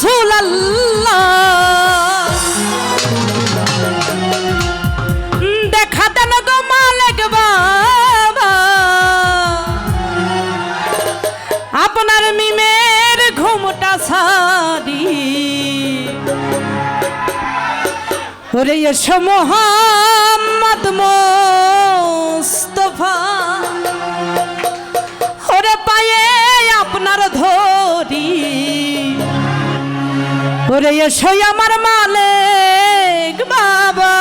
রাসূলুল্লাহ। দেখা গো মালিক বাবা। আপনার মিমের ঘুমটা সারি। ওরে এসো মোহাম্মদ ওরে এসো আমার মালিক বাবা।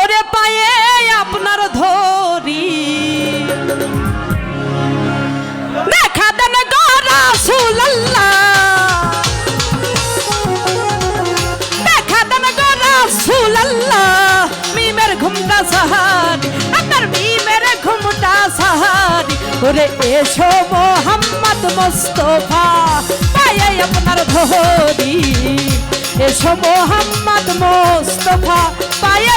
ওরে পায়ে আপনার ধরি। দেখা দেন গো রাসূলুল্লাহ। দেখা দেন গো রাসূলুল্লাহ। মিমের ঘুমটা সাহারি ওরে এসো মোহাম্মদ মোস্তফা। পায়ে আপনার ধরি। এসো মোহাম্মদ মোস্তফা পায়ে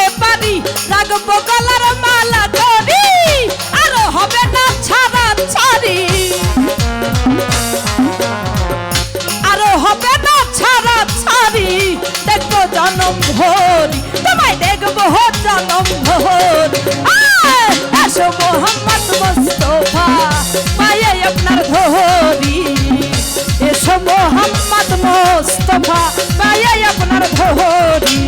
জনম ভরি। আয়, এসো মোহাম্মদ মুস্তফা পায়ে আপনার ধরি। এসো মোহাম্মদ মুস্তফা পায়ে আপনার ধরি।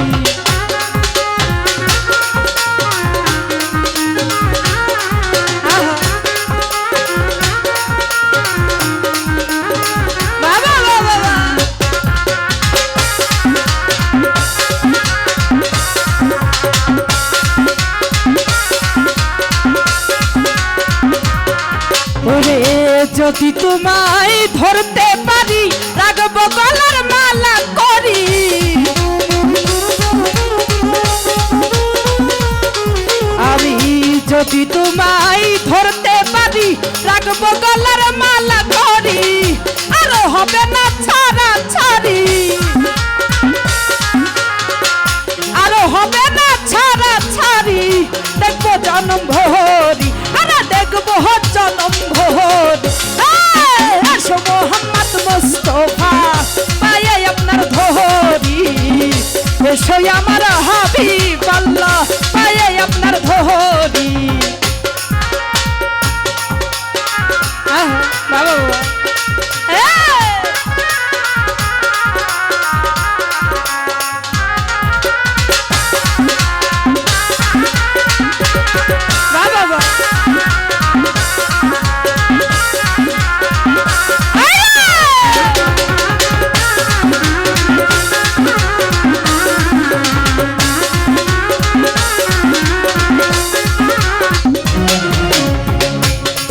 যদি তোমায় ধরতে পারি রাখব গলার মালা করি। আমি যদি তোমায় ধরতে পারি রাখব গলার মালা করি, আরও হবে না ছাড়া ছাড়ি। আরও হবে না ছাড়া ছাড়ি। দেখব জনম এসো আমার হাবিব আল্লাহ পায়ে আপনার ধরি বাবা বাবা।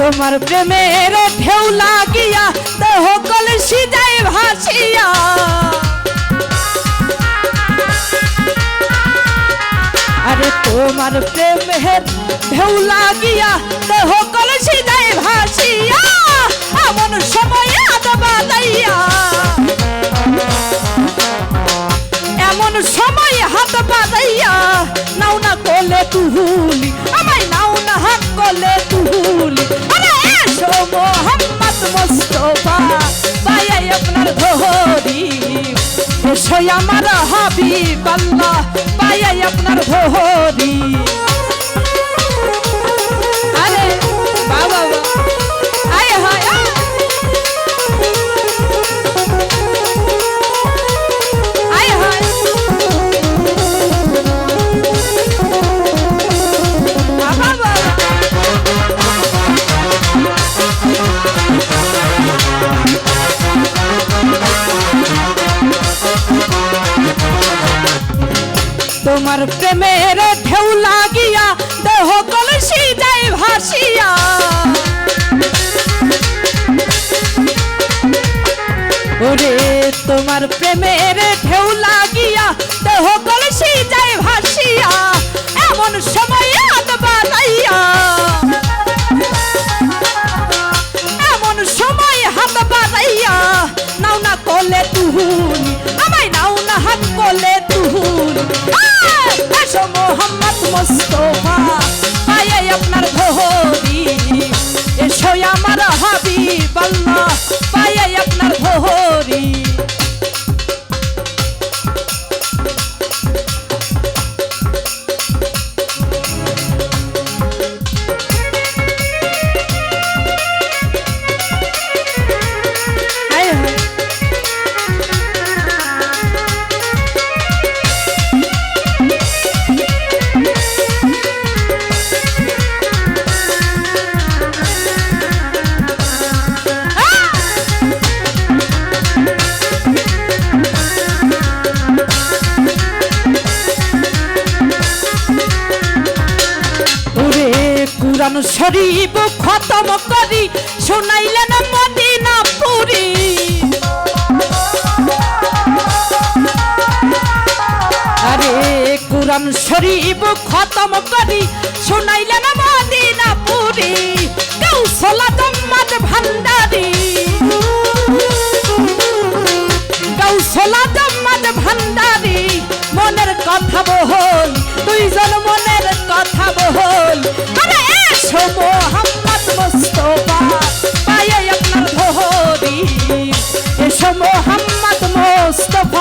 তোমার প্রেমের ঢেউ লাগিয়া দেহ কলসি যাই ভাসিয়া। আরে তোমার প্রেমের ঢেউ লাগিয়া দেহ কলসি যাই ভাসিয়া এমন সময় হাত বাজাইয়া। এমন সময় হাত বাজাইয়া, নাও না কোলে তুহুলি, আমায় না হাত কোলে তুহুলি। আরে এসো মোহাম্মদ মুস্তফা পায়ে আপনার ধরি এসো আমার হাবিব আল্লাহ পায়ে আপনার ধরি তোমার প্রেমের ঢেউ লাগিয়া, দেহ কলসি যাই ভাসিয়া। ওরে, তোমার প্রেমের ঢেউ লাগিয়া, দেহ কলসি যাই ভাসিয়া, এমন সময় আদ বানাইয়া এমন সময় হাত বানাইয়া নাও না কলে তুহুন, আমায় নাও না হাত কলে তুহুন। আয়, মোহাম্মদ মোস্তফা। পায়ে আপনার ধরি এসো আমার হাবিব আল্লাহ কুরআন শরীফ খতম করি। শোনাইলেন মদিনা পুরী আরে কুরআন খতম করি। শোনাইলেন মদিনা পুরী কৌশলা জম্মাদ ভান্ডারী। কৌশলা জম্মাদ ভান্ডারী। মনের কথা বহল, দুইজন মনের কথা বহল। আরে এসো মোহাম্মদ মোস্তফা পায়ে আপনার ধরি এসো মোহাম্মদ মুস্তফা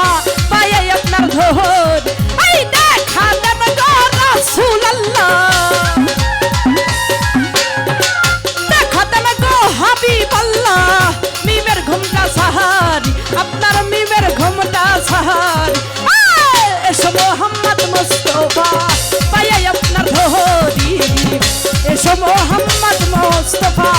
মোহাম্মদ মুস্তফা